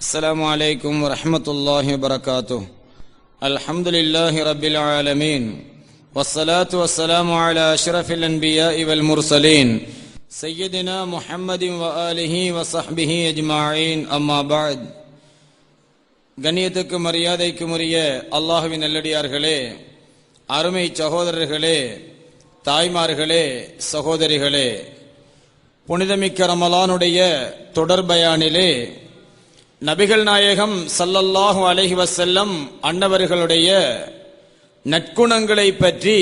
السلام عليكم ورحمة الله وبركاته الحمد لله رب العالمين والصلاة والسلام على أشرف الأنبياء والمرسلين سيدنا محمد وآله وصحبه أجمعين أما بعد கண்ணியத்துக்கு மரியாதைக்கும் உரிய அல்லாஹுவின் நல்லடியார்களே அருமை சகோதரர்களே தாய்மார்களே சகோதரிகளே புனிதமிக்க ரமலானுடைய தொடர்பயானிலே நபிகள் நாயகம் சல்லல்லாஹு அலஹி வசல்லம் அன்னவர்களுடைய நற்குணங்களை பற்றி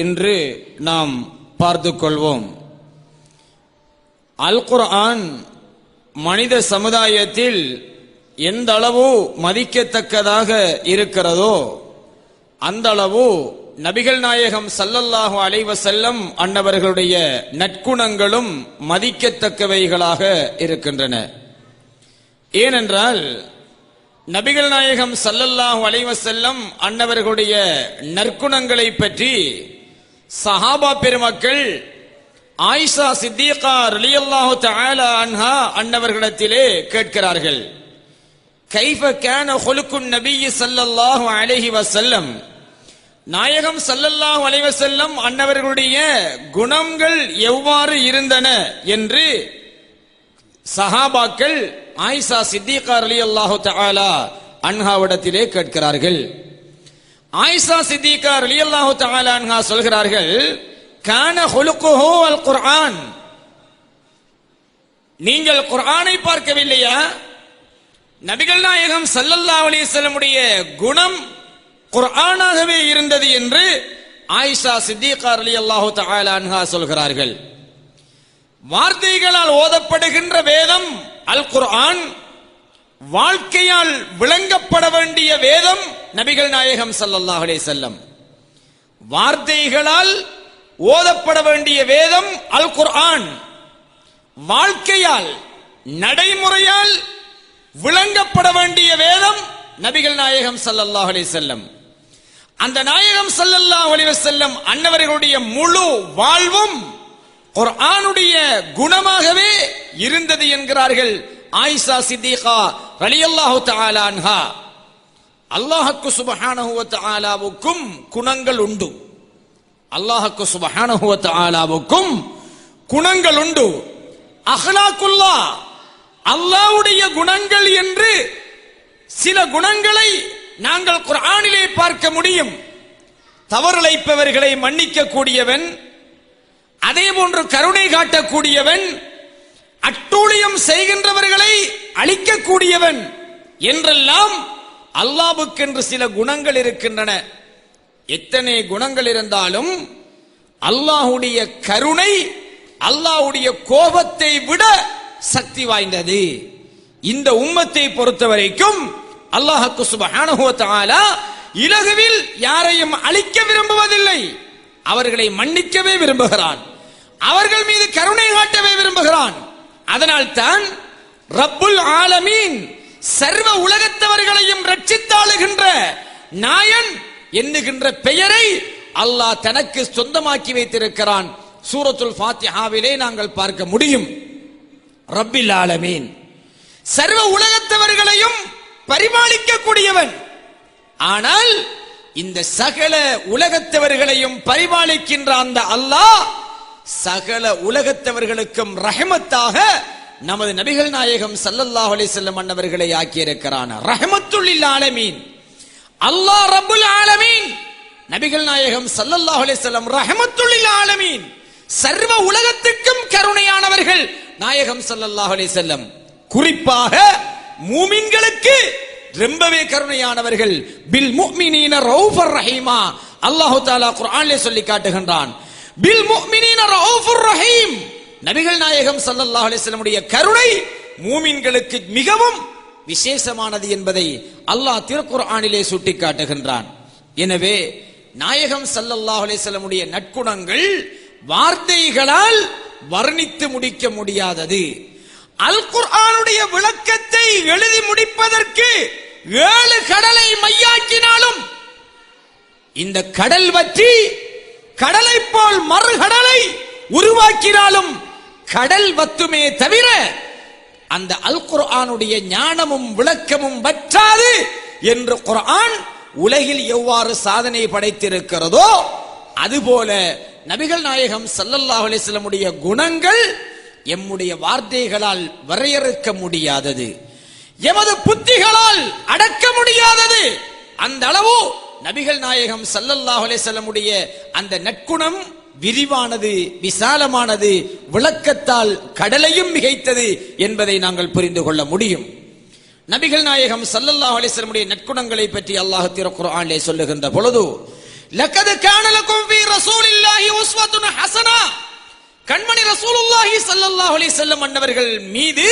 இன்று நாம் பார்த்து கொள்வோம். அல் குர்ஆன் மனித சமுதாயத்தில் எந்த அளவு மதிக்கத்தக்கதாக இருக்கிறதோ அந்த அளவு நபிகள் நாயகம் சல்லல்லாஹு அலைவசல்லம் அன்னவர்களுடைய நற்குணங்களும் மதிக்கத்தக்கவைகளாக இருக்கின்றன. ஏனென்றால் நபிகள் நாயகம் சல்லல்லாஹு அலைவசல்லம் அன்னவர்களுடைய நற்குணங்களை பற்றி சஹாபா பெருமக்கள் ஆயிஷா சித்தியகா ரலியல்லாஹு தஆலா அன்ஹா அன்னவர்களிடத்திலே கேட்கிறார்கள். கைஃப கான ஹுலுக்குன் நபிய் சல்லல்லாஹு அலைஹி வசல்லம் நாயகம் சல்லல்லாஹு அலைஹி வஸல்லம் அன்னவர்களுடைய குணங்கள் எவ்வாறு இருந்தன என்று சஹாபாக்கள் ஆயிஷா சித்திகா ரலியல்லாஹு தாலா அன்ஹாவிடத்திலே கேட்கிறார்கள். ஆயிஷா சித்திகா ரலியல்லாஹு தாலா அன்ஹா சொல்கிறார்கள் கான ஹுலுக்குஹு அல் குர்ஆன். நீங்கள் குர்ஆனை பார்க்கவில்லையா? நபிகள் நாயகம் சல்லல்லா அலைஹி செல்லமுடைய குணம் குர்ஆனாகவே இருந்தது என்று ஆயிஷா சித்திகா ரலியல்லாஹு தாலா அன்ஹா சொல்கிறார்கள். வார்த்தைகளால் ஓதப்படுகின்ற வேதம் அல் குர்ஆன் வாழ்க்கையால் விளங்கப்பட வேண்டிய வேதம் நபிகள் நாயகம் ஸல்லல்லாஹு அலைஹி வஸல்லம். வார்த்தைகளால் ஓதப்பட வேண்டிய வேதம் அல் குர்ஆன் வாழ்க்கையால் நடைமுறையால் விளங்கப்பட வேண்டிய வேதம் நபிகள் நாயகம் ஸல்லல்லாஹு அலைஹி வஸல்லம். அந்த நாயகம் ஸல்லல்லாஹு அலைஹி வஸல்லம் அன்னவர்களுடைய முழு வாழ்வும் குர்ஆனுடைய குணமாகவே இருந்தது என்கிறார்கள் ஆயிஷா சித்திகா ரலியல்லாஹு தஆலா அன்ஹா. அல்லாஹ்க்கு சுபஹானஹு வ தஆலாவுக்கும் குணங்கள் உண்டு. அல்லாஹ்க்கு சுபஹானஹு வ தஆலாவுக்கும் குணங்கள் உண்டு. அஹ்லாக்குல்லா அல்லாஹ்வுடைய குணங்கள் என்று சில குணங்களை நாங்கள் குர்ஆனிலே பார்க்க முடியும். தவறிழைப்பவர்களை மன்னிக்க கூடியவன் அதே போன்று கருணை காட்டக்கூடியவன் அட்டூழியம் செய்கின்றவர்களை அழிக்கக்கூடியவன் என்றெல்லாம் அல்லாவுக்கென்று சில குணங்கள் இருக்கின்றன. எத்தனை குணங்கள் இருந்தாலும் அல்லாஹுடைய கருணை அல்லாஹுடைய கோபத்தை விட சக்தி வாய்ந்தது. இந்த உம்மத்தை பொறுத்த வரைக்கும் அல்லாஹுக்கு சுபஹானஹு இலகுவில் யாரையும் அழிக்க விரும்புவதில்லை. அவர்களை மன்னிக்கவே விரும்புகிறான். அவர்கள் மீது கருணை காட்டவே விரும்புகிறான். அதனால் தான் ரப்புல் ஆலமீன் சர்வ உலகத்தவர்களையும் ரட்சித்தாளுகின்ற நாயன் என்னுகின்ற பெயரை அல்லாஹ் தனக்கு சொந்தமாக்கி வைத்திருக்கிறான். சூரத்துல் ஃபாத்திஹாவிலே நாங்கள் பார்க்க முடியும். ரப்பில் ஆலமீன். சர்வ உலகத்தவர்களையும் பரிபாலிக்கக்கூடியவன் ஆனால் இந்த சகல உலகத்தவர்களையும் பரிபாலிக்கின்ற அந்த அல்லாஹ் சகல உலகத்தவர்களுக்கும் ரஹமத்தாக நமது நபிகள் நாயகம் சல்லல்லாஹ் அலைஹி வஸல்லம் அன்னவர்களை ஆக்கியிருக்கிறான். ரஹமத்துள்ளில் ஆலமீன். அல்லாஹ் ரபுல் ஆலமீன். நபிகள் நாயகம் சல்லல்லாஹ் அலைஹி வஸல்லம் ஆலமீன். சர்வ உலகத்துக்கும் கருணையானவர்கள் நாயகம் சல்லல்லாஹ் அலைஹி குறிப்பாக மூமின்களுக்கு ரொம்பவே கருணையானவர்கள். பில் முஃமினீன ரவுஃபர் ரஹீமா. அல்லாஹு தாலா குர்ஆனிலே சொல்லி காட்டுகின்றான். பில் முஃமினீன ரவுஃபர் ரஹீம் நபிகள் நாயகம் ஸல்லல்லாஹு அலைஹி வஸல்லமுடைய கருணை மூமின்களுக்கு மிகவும் விசேஷமானது என்பதை அல்லாஹ் திருக்குர்ஆனிலே சுட்டி சுட்டிக்காட்டுகின்றான். எனவே நாயகம் ஸல்லல்லாஹு அலைஹி வஸல்லமுடைய நற்குணங்கள் வார்த்தைகளால் வர்ணித்து முடிக்க முடியாதது. அல் குர்ஆனுடைய விளக்கத்தை எழுதி முடிப்பதற்கு ஏழு கடலை மையாக்கினாலும் இந்த கடல் பற்றி கடலை போல் மறுகடலை உருவாக்கினாலும் கடல் வத்துமே தவிர அந்த அல் குர்ஆனுடைய ஞானமும் விளக்கமும் வற்றாது என்று குர்ஆன் உலகில் எவ்வாறு சாதனை படைத்திருக்கிறதோ அதுபோல நபிகள் நாயகம் சல்லல்லாஹ் அலிஸ்லமுடைய குணங்கள் எம்முடைய வார்த்தைகளால் வரையறுக்க முடியாதது. எமது புத்திகளால் அடக்க முடியாதது. அந்த அளவு நபிகள் நாயகம் ஸல்லல்லாஹு செல்லமுடைய அந்த நற்குணம் விரிவானது விசாலமானது விளக்கத்தால் கடலையும் மிகைத்தது என்பதை நாங்கள் புரிந்து கொள்ள முடியும். நபிகள் நாயகம் சல்லல்லாஹ் அலிஸ்லமுடைய நற்குணங்களை பற்றி அல்லாஹ் திருக்குர்ஆனிலே சொல்லுகின்ற பொழுது லக்கது காணலக்கும் ஃபீ ரசூலில்லாஹி உஸ்வத்துன் ஹசனா. கண்மணி ரசூலுல்லாஹி ஸல்லல்லாஹு அலைஹி வஸல்லம் அன்னவர்கள் மீது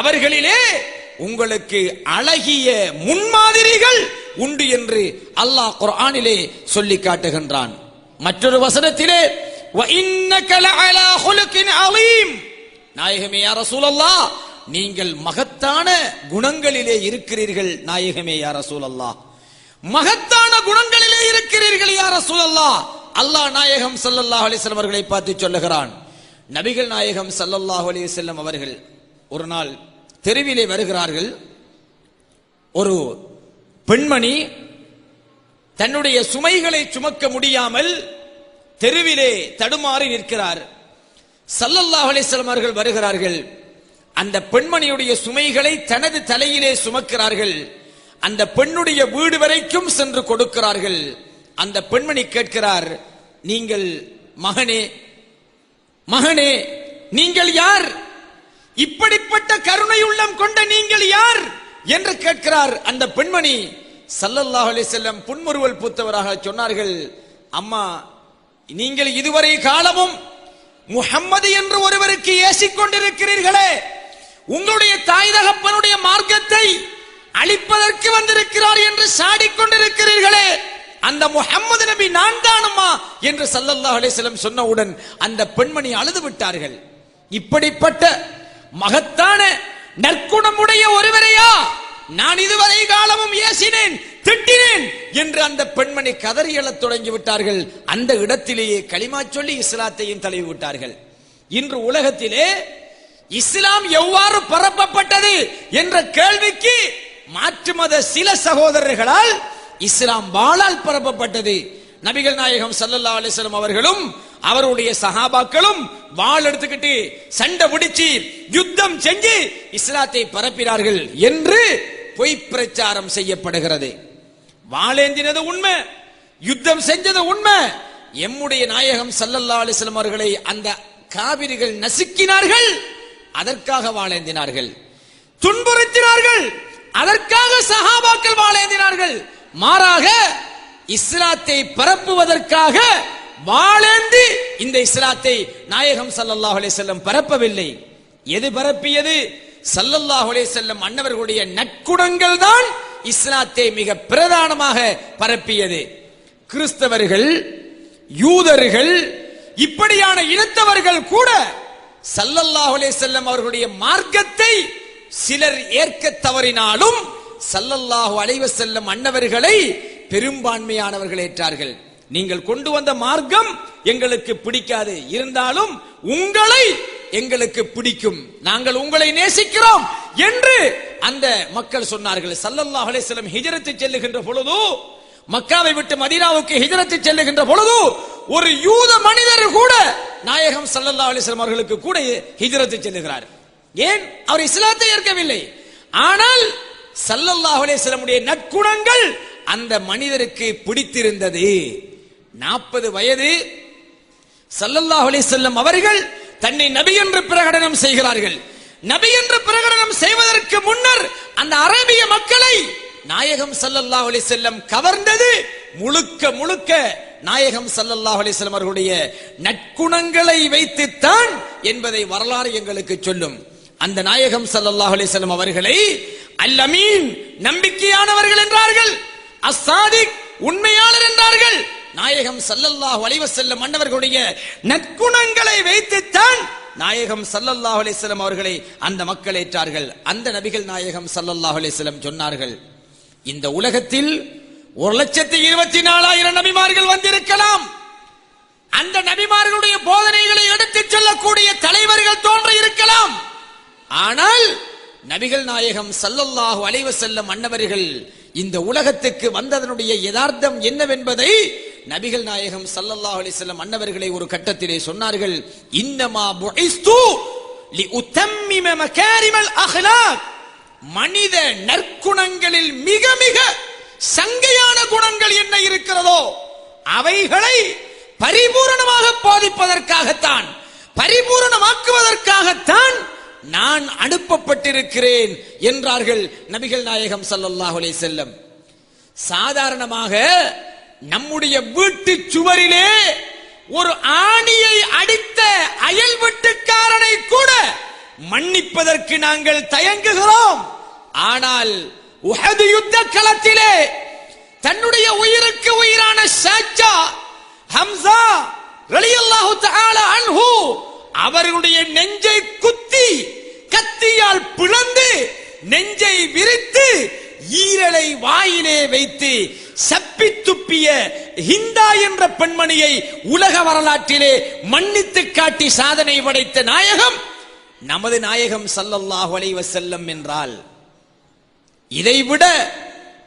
அவர்களிலே உங்களுக்கு அழகிய முன்மாதிரிகள் உண்டு என்று அல்லாஹ் குர்ஆனிலே சொல்லி காட்டுகின்றான். மற்றொரு வசனத்திலே வ நாயகமே யார சூழல்லா நீங்கள் மகத்தான குணங்களிலே இருக்கிறீர்கள் நாயகமே யார சூழல்லா மகத்தான குணங்களிலே இருக்கிறீர்கள் யார சூழல்லா அல்லாஹ் நாயகம் சல்லல்லாஹ் அலிஸ்லம் அவர்களை பார்த்து சொல்லுகிறான். நபிகள் நாயகம் சல்லல்லாஹ் அலைஹி அவர்கள் ஒரு நாள் தெருவிலே வருகிறார்கள். ஒரு பெண்மணி தன்னுடைய சுமைகளை சுமக்க முடியாமல் தெருவிலே தடுமாறி நிற்கிறார். சல்லல்லாஹ் அலைஹி அவர்கள் வருகிறார்கள். அந்த பெண்மணியுடைய சுமைகளை தனது தலையிலே சுமக்கிறார்கள். அந்த பெண்ணுடைய வீடு வரைக்கும் சென்று கொடுக்கிறார்கள். அந்த பெண்மணி கேட்கிறார் நீங்கள் மகனே மகனே நீங்கள் யார்? இப்படிப்பட்ட கருணை உள்ளம் கொண்ட நீங்கள் யார்? என்று கேட்கிறார் அந்த பெண்மணி. சல்லல்லாஹு அலி செல்லம் புன்முறுவல் பூத்தவராக சொன்னார்கள் அம்மா நீங்கள் இதுவரை காலமும் முஹம்மது என்று ஒருவருக்கு ஏசிக் கொண்டிருக்கிறீர்களே உங்களுடைய தாய் தகப்பனுடைய மார்க்கத்தை அழிப்பதற்கு வந்திருக்கிறார் என்று சாடிக்கொண்டிருக்கிறீர்களே. அந்த முஹம்மது நபி நான் தானம்மா? என்று சல்லல்லாஹு அலைஹி சொன்னவுடன் அந்த பெண்மணி அழுது விட்டார்கள். இப்படிப்பட்ட மகத்தான நற்குணமுடைய ஒருவரையா? நான் இதுவரை காலமும் ஏசினேன் திட்டினேன் என்று அந்த பெண்மணி கதறி எழத் தொடங்கி விட்டார்கள். அந்த இடத்திலேயே களிமா சொல்லி இஸ்லாத்தையும் தழுவி விட்டார்கள். இன்று உலகத்திலே இஸ்லாம் எவ்வாறு பரப்பப்பட்டது என்ற கேள்விக்கு மாற்று மத சில சகோதரர்களால் இஸ்லாம் வாளால் பரப்பப்பட்டது. நபிகள் நாயகம் சல்லல்லா அலிஸ்லாம் அவர்களும் அவருடைய சஹாபாக்களும் வாள் எடுத்துக்கிட்டு சண்டை பிடிச்சு யுத்தம் செஞ்சு இஸ்லாத்தை பரப்பினார்கள் என்று பொய் பிரச்சாரம் செய்யப்படுகிறது. வாளேந்தினது உண்மை யுத்தம் செஞ்சது உண்மை. எம்முடைய நாயகம் சல்லல்லா அலிஸ்லம் அவர்களை அந்த காவிரிகள் நசுக்கினார்கள் அதற்காக வாழேந்தினார்கள் துன்புறுத்தினார்கள் அதற்காக சஹாபாக்கள் வாழேந்தினார்கள் மாறாக இஸ்லாத்தை பரப்புவதற்காக வாழேந்தி இந்த இஸ்லாத்தை நாயகம் ஸல்லல்லாஹு அலைஹி பரப்பவில்லை. எது பரப்பியது? சல்லல்லாஹ் அலைஹி அன்னவர்களுடைய நற்குணங்கள் தான் இஸ்லாத்தை மிக பிரதானமாக பரப்பியது. கிறிஸ்தவர்கள் யூதர்கள் இப்படியான இனத்தவர்கள் கூட சல்லல்லாஹ் அலைஹி அவர்களுடைய மார்க்கத்தை சிலர் ஏற்க தவறினாலும் சல்லல்லாஹு அலைஹி வஸல்லம் அன்னவர்களை பெரும்பான்மையானவர்கள் ஏற்றார்கள். நீங்கள் கொண்டு வந்த மார்க்கம் எங்களுக்கு பிடிக்காது. இருந்தாலும் உங்களை எங்களுக்கு பிடிக்கும். நாங்கள் உங்களை நேசிக்கிறோம் என்று அந்த மக்கள் சொன்னார்கள். சல்லல்லாஹு அலைஹி செல்லுகின்ற பொழுது மக்காவை விட்டு மதீனாவுக்கு ஹிஜரத்து செல்லுகின்ற பொழுது ஒரு யூத மனிதர் கூட நாயகம் சல்லல்லா அலைஹி அவர்களுக்கு கூட ஹிஜரத்து செல்லுகிறார். ஏன்? அவர் இஸ்லாத்தை ஏற்கவில்லை. ஆனால் சல்லல்லாஹ் அலைஹி நற்குணங்கள் அந்த மனிதருக்கு பிடித்திருந்தது. நாற்பது வயது சல்லல்லாஹ் அலி செல்லம் அவர்கள் தன்னை நபி என்று பிரகடனம் செய்கிறார்கள். நபி என்று பிரகடனம் செய்வதற்கு முன்னர் அந்த அரேபிய மக்களை நாயகம் சல்லல்லாஹ் அலி செல்லம் கவர்ந்தது முழுக்க முழுக்க நாயகம் சல்லல்லாஹ் அலி செல்லம் அவர்களுடைய நற்குணங்களை வைத்துத்தான் என்பதை வரலாறு எங்களுக்கு சொல்லும். அந்த நாயகம் சல்லல்லாஹ் அலி செல்லம் அவர்களை அல் அமீன் நம்பிக்கையானவர்கள் என்றார்கள். அஸ்ஸாதிக் உண்மையாளர் என்றார்கள். நாயகம் சல்லல்லாஹு அலைஹி வஸல்லம் மன்னவர்களுடைய நற்குணங்களை வைத்துத்தான் நாயகம் ஸல்லல்லாஹு அலிஸ்லம் அவர்களை அந்த மக்கள் ஏற்றார்கள். அந்த நபிகள் நாயகம் ஸல்லல்லாஹு அலிஸ்லம் சொன்னார்கள் இந்த உலகத்தில் ஒரு லட்சத்தி இருபத்தி நாலாயிரம் நபிமார்கள் வந்திருக்கலாம். அந்த நபிமார்களுடைய போதனைகளை எடுத்துச் சொல்லக்கூடிய தலைவர்கள் தோன்ற இருக்கலாம். ஆனால் நபிகள் நாயகம் சல்லல்லாஹ் அலைஹி வஸல்லம் அன்னவர்கள் இந்த உலகத்துக்கு வந்ததனுடைய யதார்த்தம் என்னவென்பதை நபிகள் நாயகம் ஸல்லல்லாஹு அலைஹி வஸல்லம் அன்னவர்களை ஒரு கட்டத்திலே சொன்னார்கள் இன்னமா புஇஸ்து லிஉத்தம்மிம மகாரிமல் அஹ்லாக். மனித நற்குணங்களில் மிக மிக சங்கையான குணங்கள் என்ன இருக்கிறதோ அவைகளை பரிபூரணமாக போதிப்பதற்காகத்தான் பரிபூரணமாக்குவதற்காகத்தான் நான் அனுப்பப்பட்டிருக்கிறேன் என்றார்கள் நபிகள் நாயகம் ஸல்லல்லாஹு அலைஹி செல்லம் சாதாரணமாக நம்முடைய வீட்டு சுவரிலே ஒரு ஆணியை அடித்த அயல் வீட்டுக்காரனை கூட மன்னிப்பதற்கு நாங்கள் தயங்குகிறோம். ஆனால் உஹது யுத்த களத்திலே தன்னுடைய உயிருக்கு உயிரான ஷாஜா ஹம்சா ரலியல்லாஹு தஆலா அன்ஹு அவர்களுடைய நெஞ்சை குத்தி கத்தியால் பிளந்து நெஞ்சை விரித்து ஈரலை வாயிலே வைத்து சப்பி துப்பிய ஹிந்தா என்ற பெண்மணியை உலக வரலாற்றிலே மன்னித்து காட்டி சாதனை படைத்த நாயகம் நமது நாயகம் ஸல்லல்லாஹு அலைஹி செல்லம் என்றால் இதைவிட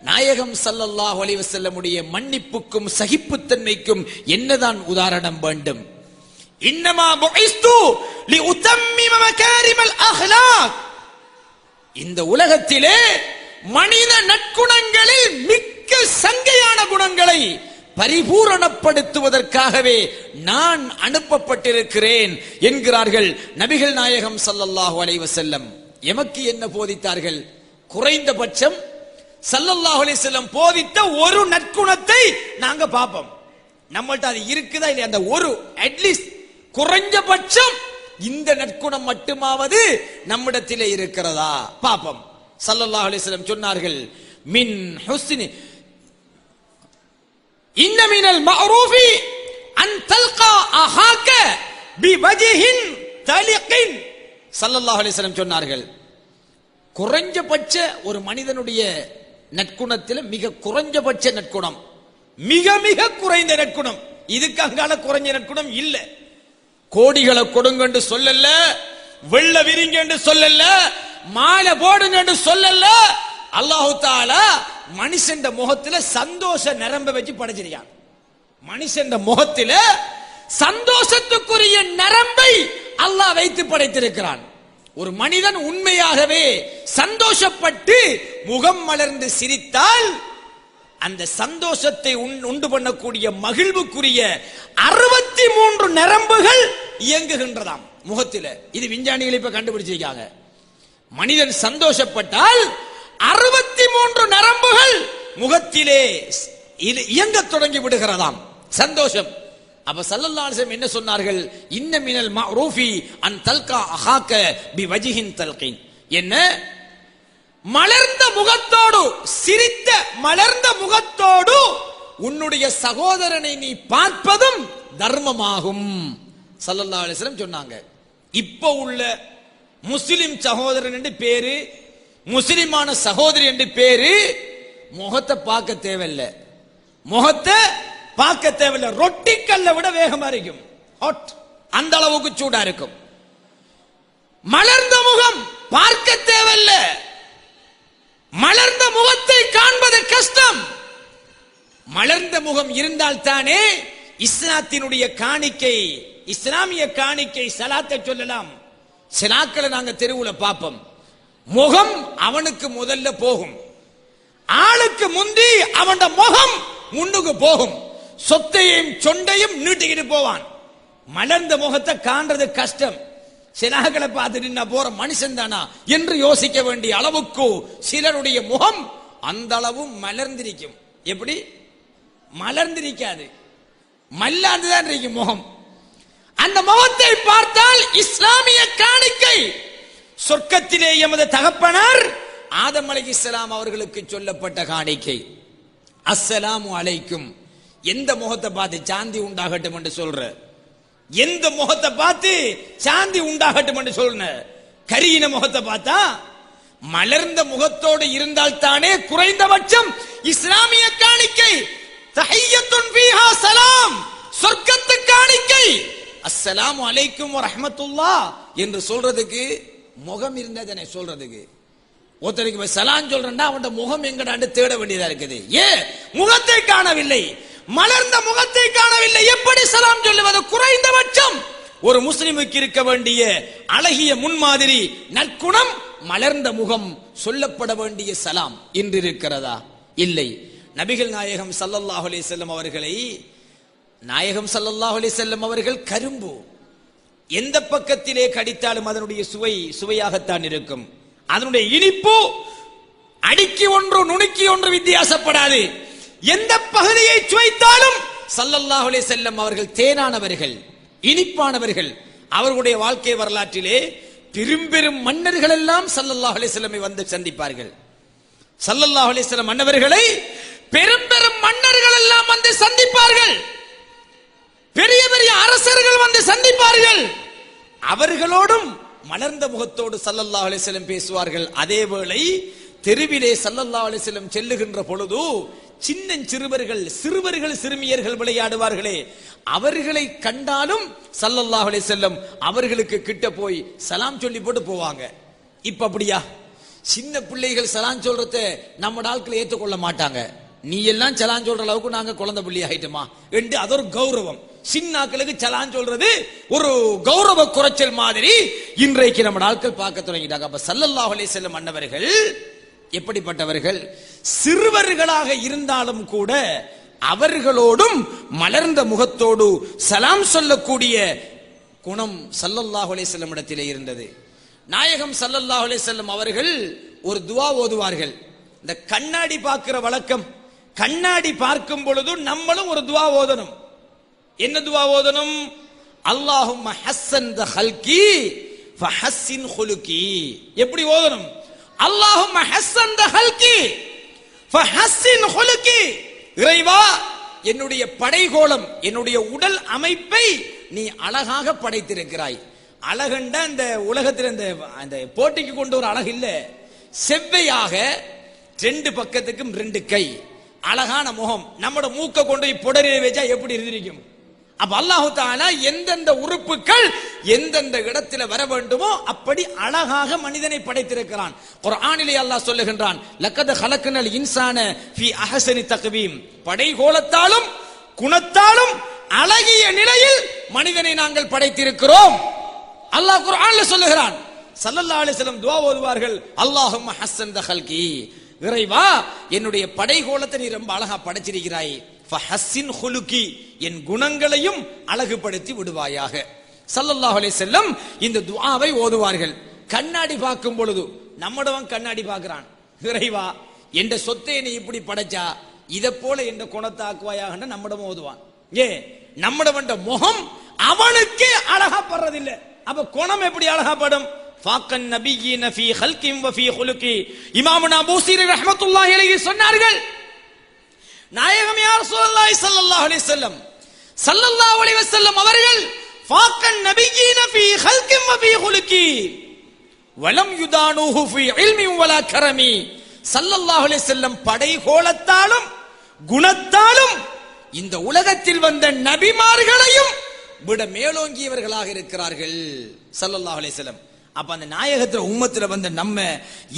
நாயகம் ஸல்லல்லாஹு அலைஹி செல்லமுடைய மன்னிப்புக்கும் சகிப்புத்தன்மைக்கும் என்னதான் உதாரணம் வேண்டும்? இன்னமா புஇஸ்து லிஉத்தம்மிம மகாரிமல் அஹ்லாக். இந்த உலகத்திலே மனித நற்குணங்களில் மிக்க சங்கையான குணங்களை பரிபூரணப்படுத்துவதற்காகவே நான் அனுப்பப்பட்டிருக்கிறேன் என்கிறார்கள் நபிகள் நாயகம் சல்லல்லாஹு அலைஹி எமக்கு என்ன போதித்தார்கள்? குறைந்தபட்சம் சல்லல்லாஹு அலைஹி போதித்த ஒரு நற்குணத்தை நாங்க பார்ப்போம். நம்மள்ட்ட அது இருக்குதா இல்லையா? அந்த ஒரு அட்லீஸ்ட் குறைஞ்சபட்சம் இந்த நற்குணம் மட்டுமாவது நம்மிடத்திலே இருக்கிறதா? பாப்போம் சல்லல்லாஹ் அலிஸ்லம் சொன்னார்கள் மின் ஹுஸ்னி இன்ன மினல் மஅரூஃபி அன் தல்கா அஹாக்க பிவஜிஹின் தலிகின். ஸல்லல்லாஹு அலைஹி சொன்னார்கள் குறைஞ்சபட்ச ஒரு மனிதனுடைய நற்குணத்தில் மிக குறைஞ்சபட்ச நற்குணம் மிக மிக குறைந்த நற்குணம் இதுக்கு அங்கால குறைஞ்ச நற்குணம் இல்ல. கோடிகளை கொடுங்கன்னு சொல்லல வெள்ள விரிங்க என்று சொல்லல மாலை போடுங்க சொல்லல. அல்லாஹு தாலா மனுஷன் முகத்துல சந்தோஷ நிரம்ப வச்சு படைச்சிருக்கான். மனுஷன் முகத்தில சந்தோஷத்துக்குரிய நரம்பை அல்லாஹ் வைத்து படைத்திருக்கிறான். ஒரு மனிதன் உண்மையாகவே சந்தோஷப்பட்டு முகம் மலர்ந்து சிரித்தால் அந்த சந்தோஷத்தை உண்- உண்டு பண்ணக்கூடிய மகிழ்வுக்குரிய அறுபத்தி மூன்று நரம்புகள் இயங்குகின்றதாம் முகத்தில. இது விஞ்ஞானிகள் இப்ப கண்டுபிடிச்சிருக்காங்க. மனிதன் சந்தோஷப்பட்டால் அறுபத்தி மூன்று நரம்புகள் முகத்திலே இயங்க இது இயங்கத் தொடங்கி விடுகிறதாம். சந்தோஷம். அப்ப சல்லல்லாசம் என்ன சொன்னார்கள்? இன்ன மினல் மஅரூஃபி அன் தல்கா அஹாக்க பி வஜிஹின் தல்கின். என்ன? மலர்ந்த முகத்தோடு சிரித்த மலர்ந்த முகத்தோடு உன்னுடைய சகோதரனை நீ பார்ப்பதும் தர்மமாகும். சல்லல்லா அலிஸ்லம் சொன்னாங்க. இப்ப உள்ள முஸ்லிம் சகோதரன் என்று பேரு முஸ்லிமான சகோதரி என்று பேரு முகத்தை பார்க்க தேவையில்லை. முகத்தை பார்க்க தேவையில்லை. ரொட்டிக்கல்ல விட வேகமா இருக்கும் ஹாட் அந்த அளவுக்கு சூடா இருக்கும். மலர்ந்த முகம் பார்க்க தேவையில்லை. மலர்ந்த முகத்தை காண்பது கஷ்டம். மலர்ந்த முகம் இருந்தால் தானே இஸ்லாத்தினுடைய காணிக்கை இஸ்லாமிய காணிக்கை சலாத்தை சொல்லலாம். சிலாக்களை நாங்கள் தெருவில் பார்ப்போம். முகம் அவனுக்கு முதல்ல போகும். ஆளுக்கு முந்தி அவன் முகம் முன்னுக்கு போகும். சொத்தையும் சொண்டையும் நீட்டிக்கிட்டு போவான். மலர்ந்த முகத்தை காண்றது கஷ்டம். சிலாக்களை பார்த்து நின்ன போற மனுஷன் தானா என்று யோசிக்க வேண்டிய அளவுக்கு சிலருடைய முகம் அந்த அளவும் மலர்ந்திருக்கும். எப்படி? மலர்ந்திருக்காது. மல்லாந்து தான் இருக்கும் முகம். அந்த முகத்தை பார்த்தால் இஸ்லாமிய காணிக்கை. சொர்க்கத்திலே எமது தகப்பனார் ஆதம் அலைஹிஸ்ஸலாம் அவர்களுக்கு சொல்லப்பட்ட காணிக்கை. அஸ்ஸலாமு அலைக்கும். எந்த முகத்தை பார்த்து சாந்தி உண்டாகட்டும் என்று சொல்ற? எந்த முகத்தை பார்த்து சாந்தி உண்டாகட்டும் என்று சொல்ற? கரியின முகத்தை பார்த்தா மலர்ந்த முகத்தோடு இருந்தால் தானே குறைந்தபட்சம் இஸ்லாமிய காணிக்கை. தஹியத்துன் பீஹா சலாம் சொர்க்கத்து காணிக்கை. அஸ்ஸலாம் அலைக்கும் ரஹமத்துல்லா என்று சொல்றதுக்கு முகம் இருந்ததனை சொல்றதுக்கு. ஒருத்தருக்கு போய் சலான் சொல்றேன்னா அவன் முகம் எங்கடான்னு தேட வேண்டியதா இருக்குது. ஏன் முகத்தை காணவில்லை. மலர்ந்த முகத்தை காணவில்லை. எப்படி சலாம் சொல்லுவது? குறைந்தபட்சம் ஒரு முஸ்லிமுக்கு இருக்க வேண்டிய அழகிய முன்மாதிரி நற்குணம் மலர்ந்த முகம் சொல்லப்பட வேண்டிய சலாம் இன்று இருக்கிறதா இல்லை. நபிகள் நாயகம் சல்லல்லாஹ் அலி செல்லம் அவர்களை நாயகம் சல்லாஹ் அலி செல்லம் அவர்கள் கரும்பு. எந்த பக்கத்திலே கடித்தாலும் அதனுடைய சுவை சுவையாகத்தான் இருக்கும். அதனுடைய இனிப்பு அடிக்கி ஒன்று நுணுக்கி ஒன்று வித்தியாசப்படாது. எந்த பகுதியை சுவைத்தாலும் சல்லல்லாஹ் அலி செல்லம் அவர்கள் தேனானவர்கள் இனிப்பானவர்கள். அவர்களுடைய வாழ்க்கை வரலாற்றிலே பெரும்பெரும் மன்னர்கள் எல்லாம் சல்லல்லாஹ் அலைஹி வந்து சந்திப்பார்கள். சல்லல்லாஹ் அலைஹி வஸல்லம் மன்னவர்களை பெரும்பெரும் மன்னர்கள் எல்லாம் வந்து சந்திப்பார்கள். பெரிய பெரிய அரசர்கள் வந்து சந்திப்பார்கள். அவர்களோடும் மலர்ந்த முகத்தோடு சல்லல்லா அலிசலம் பேசுவார்கள். அதேவேளை தெருவிலே சல்லல்லா அலிசலம் செல்லுகின்ற பொழுது சின்ன சிறுவர்கள் சிறுவர்கள் சிறுமியர்கள் விளையாடுவார்களே. அவர்களை கண்டாலும் சல்லல்லா செல்லும் அவர்களுக்கு கிட்ட போய் சலாம் சொல்லி போட்டு போவாங்க. இப்ப அப்படியா? சின்ன பிள்ளைகள் சலாம் சொல்றத நம்ம ஆட்களை ஏற்றுக்கொள்ள மாட்டாங்க. நீ எல்லாம் சலாம் சொல்ற அளவுக்கு நாங்க குழந்தை பிள்ளை ஆயிட்டோமா என்று அது ஒரு கௌரவம். சின்னாக்களுக்கு சலான் சொல்றது ஒரு கௌரவ குறைச்சல் மாதிரி. இன்றைக்கு நம்ம ஆட்கள் பார்க்க தொடங்கிட்டாங்க. அப்ப சல்லல்லாஹ் அலே செல்லும் அன்னவர்கள் எப்படிப்பட்டவர்கள்? சிறுவர்களாக இருந்தாலும் கூட அவர்களோடும் மலர்ந்த முகத்தோடு சலாம் சொல்லக்கூடிய குணம் சல்லல்லாஹ் அலே செல்லும் இடத்திலே இருந்தது. நாயகம் சல்லல்லாஹ் அலே செல்லும் அவர்கள் ஒரு துவா ஓதுவார்கள். இந்த கண்ணாடி பார்க்கிற வழக்கம். கண்ணாடி பார்க்கும் பொழுதும் நம்மளும் ஒரு துவா ஓதணும். என்ன துவா ஓதணும்? அல்லாஹும் ஹஸ்ஸன் த ஹல்கி ஃபஹஸ்ஸின் ஹுலுகி. எப்படி ஓதணும்? அல்லாஹும் ஹஸ்ஸன் த ஹல்கி ஃபஹஸ்ஸின் ஹுலுகி. இறைவா என்னுடைய படைகோலம் என்னுடைய உடல் அமைப்பை நீ அழகாக படைத்திருக்கிறாய். அழகண்ட அந்த உலகத்தில் அந்த அந்த போட்டிக்கு கொண்டு ஒரு அழகு இல்ல. செவ்வையாக ரெண்டு பக்கத்துக்கும் ரெண்டு கை. அழகான முகம். நம்மட மூக்க கொண்டு போய் புடரில வச்சா எப்படி இருந்திருக்கும்? அப்ப அல்லாஹு தாலா எந்தெந்த உறுப்புகள் எந்தெந்த இடத்துல வர வேண்டுமோ அப்படி அழகாக மனிதனை படைத்திருக்கிறான். ஒரு ஆணிலே அல்லாஹ் சொல்லுகின்றான் லக்கத ஹலக்குனல் இன்சான ஃபி அஹசனி தக்வீம். படைகோலத்தாலும் குணத்தாலும் அழகிய நிலையில் மனிதனை நாங்கள் படைத்திருக்கிறோம். அல்லாஹ் குர்ஆன்ல சொல்லுகிறான் சல்லல்லாஹு அலைஹி வஸல்லம் துஆ ஓதுவார்கள் அல்லாஹும்ம ஹஸ்ஸன் தஹல்கி. இறைவா என்னுடைய படைகோலத்தை நீ ரொம்ப அழகா படைச்சிருக்கிறாய். என் குணங்களையும் அழகுபடுத்தி விடுவாயாக. சல்லல்லாஹ் அலைஹி செல்லம் இந்த துவாவை ஓதுவார்கள். கண்ணாடி பார்க்கும் பொழுது நம்மடவன் கண்ணாடி பார்க்கிறான். இறைவா என்ற சொத்தை நீ இப்படி படைச்சா இதை போல என்ற குணத்தை ஆக்குவாயாக நம்மிடம் ஓதுவான். ஏ நம்மடவன் முகம் அவனுக்கே அழகா படுறதில்லை அப்ப குணம் எப்படி அழகாப்படும்? ஃபாக்கன் நபியின் ஃபீ ஹல்கிம் வ ஃபீ ஹுலுகி. இமாமுனா பூசிரி ரஹ்மத்துல்லாஹி அலைஹி சொன்னார்கள் நாயகம் யார் ரசூலுல்லாஹி சல்லல்லாஹ் அலி செல்லம் சல்லல்லாஹ் அலி வசல்லம் அவர்கள் ஃபாக்கன் நபியீன ஃபீ ஹல்கிம் வ ஃபீ ஹுலுகி வலம் யுதானுஹு ஃபீ இல்மி வலா கரமி. ஸல்லல்லாஹு அலைஹி வஸல்லம் படைகோலத்தாலும் குணத்தாலும் இந்த உலகத்தில் வந்த நபிமார்களையும் விட மேலோங்கியவர்களாக இருக்கிறார்கள். சல்லல்லாஹு அலைஹி வஸல்லம். அப்ப அந்த நாயகத்துல உம்மத்துல வந்த நம்ம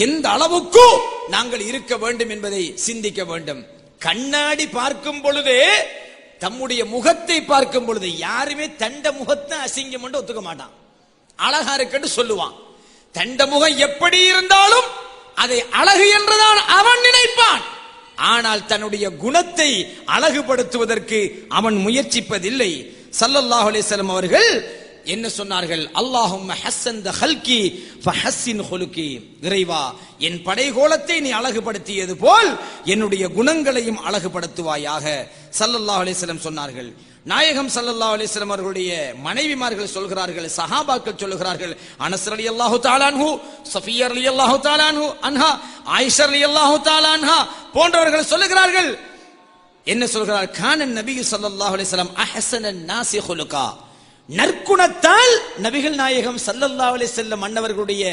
எந்த அளவுக்கு நாங்கள் இருக்க வேண்டும் என்பதை சிந்திக்க வேண்டும். கண்ணாடி பார்க்கும் பொழுது தம்முடைய முகத்தை பார்க்கும் பொழுது யாருமே தண்ட முகத்தை அசிங்கம் ஒத்துக்க மாட்டான். அழகா இருக்குன்னு சொல்லுவான். தண்ட முகம் எப்படி இருந்தாலும் அதை அழகு என்றுதான் அவன் நினைப்பான். ஆனால் தன்னுடைய குணத்தை அழகுபடுத்துவதற்கு அவன் முயற்சிப்பதில்லை. சல்லல்லாஹ் அலிசலம் அவர்கள் என்ன சொன்னார்கள்? அல்லாஹும் ஹஸ்ஸன் த ஹல்கி ஃபஹஸ்ஸின் ஹுலுகி. இறைவா என் படைகோலத்தை நீ அழகுபடுத்தியது போல் என்னுடைய குணங்களையும் அழகுபடுத்துவாயாக. சல்லல்லாஹு அலைஹி வஸல்லம் சொன்னார்கள். நாயகம் சல்லல்லா அலிஸ்லம் அவர்களுடைய மனைவிமார்கள் சொல்கிறார்கள் சஹாபாக்கள் சொல்லுகிறார்கள் அனசர் அலி அல்லாஹு அன்ஹு சஃபியர் அலி அல்லாஹு தாலான்ஹு அன்ஹா ஆயிஷர் அலி அல்லாஹு அன்ஹா போன்றவர்கள் சொல்லுகிறார்கள். என்ன சொல்கிறார்? கானன் நபி ஸல்லல்லாஹு அலிஸ்லாம் வஸல்லம் நாசி ஹுலுகா. நற்குணத்தால் நபிகள் நாயகம் சல்லல்லா அலி வஸல்லம் மன்னவர்களுடைய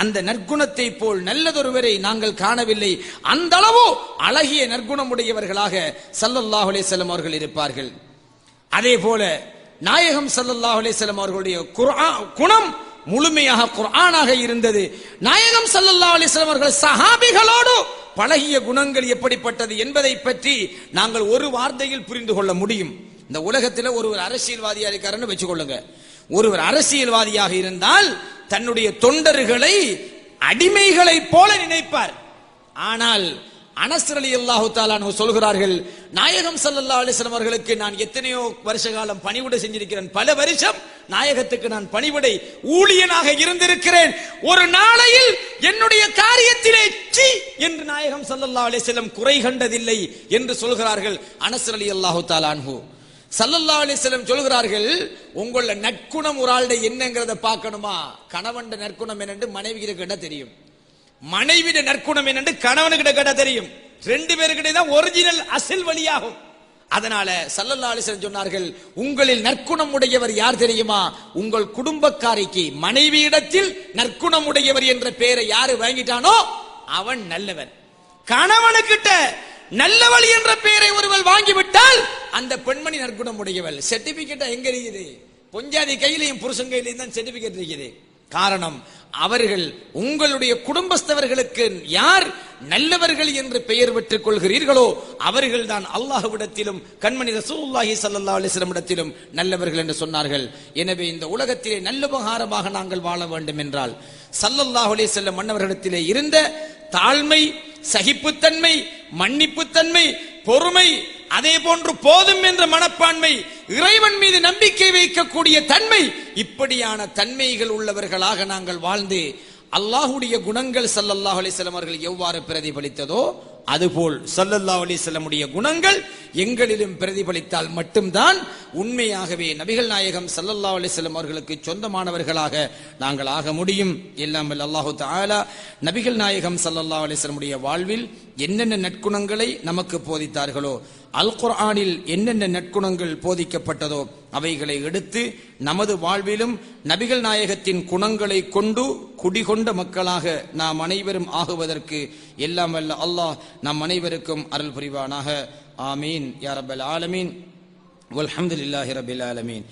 அந்த நற்குணத்தை போல் நல்லதொருவரை நாங்கள் காணவில்லை. அந்த அளவு அழகிய நற்குணமுடையவர்களாக சல்லல்லா அலி வஸல்லம் அவர்கள் இருப்பார்கள். அதே போல நாயகம் சல்லல்லா அலி வஸல்லம் அவர்களுடைய குணம் முழுமையாக குரானாக இருந்தது. நாயகம் சல்லல்லா அலி வஸல்லம் அவர்கள் சஹாபிகளோடு பழகிய குணங்கள் எப்படிப்பட்டது என்பதை பற்றி நாங்கள் ஒரு வார்த்தையில் புரிந்து கொள்ள முடியும். இந்த உலகத்தில் ஒருவர் அரசியல்வாதியா இருக்காருன்னு வச்சுக்கொள்ளுங்க. ஒருவர் அரசியல்வாதியாக இருந்தால் தன்னுடைய தொண்டர்களை அடிமைகளைப் போல நினைப்பார். ஆனால் அனஸ்ர் அலி அல்லாஹு தாலானு சொல்கிறார்கள் நாயகம் சல்லல்லா அலைஹி அவர்களுக்கு நான் எத்தனையோ வருஷ காலம் பணிவிடை செஞ்சிருக்கிறேன். பல வருஷம் நாயகத்துக்கு நான் பணிவிடை ஊழியனாக இருந்திருக்கிறேன். ஒரு நாளையில் என்னுடைய காரியத்திலே சி என்று நாயகம் சல்லல்லா அலிஸ்லம் குறை கண்டதில்லை என்று சொல்கிறார்கள் அனஸ்ர் அலி அல்லாஹு தாலான்ஹூ சல்லல்லா அலிஸ்லம் சொல்கிறார்கள் உங்கள நற்குணம் ஒரு ஆளுடைய என்னங்கிறத பார்க்கணுமா? கணவன் நற்குணம் என்னன்னு மனைவி கேட்டா தெரியும். மனைவிட நற்குணம் என்னென்று கணவனுக்கிட்ட கேட்டா தெரியும். ரெண்டு பேருக்கிட்ட தான் ஒரிஜினல் அசில் வழியாகும். அதனால சல்லல்லா அலிஸ்லம் சொன்னார்கள் உங்களில் நற்குணம் உடையவர் யார் தெரியுமா? உங்கள் குடும்பக்காரிக்கு மனைவியிடத்தில் நற்குணம் உடையவர் என்ற பெயரை யாரு வாங்கிட்டானோ அவன் நல்லவன். கணவனுக்கிட்ட நல்லவள் என்ற பெயரை ஒருவள் வாங்கிவிட்டால் அந்த பெண்மணி நற்குணம் உடையவள். சர்டிபிகேட்டா எங்க இருக்குது? பொஞ்சாதி கையிலையும் புருஷன் கையிலையும் தான் சர்டிபிகேட் இருக்குது. காரணம் அவர்கள் உங்களுடைய குடும்பஸ்தவர்களுக்கு யார் நல்லவர்கள் என்று பெயர் பெற்றுக் கொள்கிறீர்களோ அவர்கள் தான் அல்லாஹுவிடத்திலும் கண்மணி ரசூல்லாஹி சல்லா அலிஸ்லமிடத்திலும் நல்லவர்கள் என்று சொன்னார்கள். எனவே இந்த உலகத்திலே நல்லுபகாரமாக நாங்கள் வாழ வேண்டும் என்றால் சல்லல்லாஹ் அலி செல்லம் மன்னவர்களிடத்திலே இருந்த தாழ்மை சகிப்புத்தன்மை மன்னிப்புத்தன்மை பொறுமை அதே போன்று போதும் என்ற மனப்பான்மை இறைவன் மீது நம்பிக்கை வைக்கக்கூடிய தன்மை இப்படியான தன்மைகள் உள்ளவர்களாக நாங்கள் வாழ்ந்து அல்லாஹுடைய குணங்கள் சல்லல்லாஹ் அலைஹி அவர்கள் எவ்வாறு பிரதிபலித்ததோ அதுபோல் சல்லல்லா அலைஹி செல்லமுடைய குணங்கள் எங்களிலும் பிரதிபலித்தால் மட்டும்தான் உண்மையாகவே நபிகள் நாயகம் சல்லல்லா அலைஹி வஸல்லம் அவர்களுக்கு சொந்தமானவர்களாக நாங்கள் ஆக முடியும். இல்லாமல் அல்லாஹு தாலா நபிகள் நாயகம் சல்லல்லா அலைஹி வாழ்வில் என்னென்ன நற்குணங்களை நமக்கு போதித்தார்களோ அல் குர்ஆனில் என்னென்ன நற்குணங்கள் போதிக்கப்பட்டதோ அவைகளை எடுத்து நமது வாழ்விலும் நபிகள் நாயகத்தின் குணங்களை கொண்டு குடிகொண்ட மக்களாக நாம் அனைவரும் ஆகுவதற்கு எல்லாம் வல்ல அல்லாஹ் நம் அனைவருக்கும் அருள் புரிவானாக. ஆமீன். யாரபல் ஆலமீன் ஆலமீன். வல்ஹம்துலில்லாஹி ரப்பில் ஆலமீன்.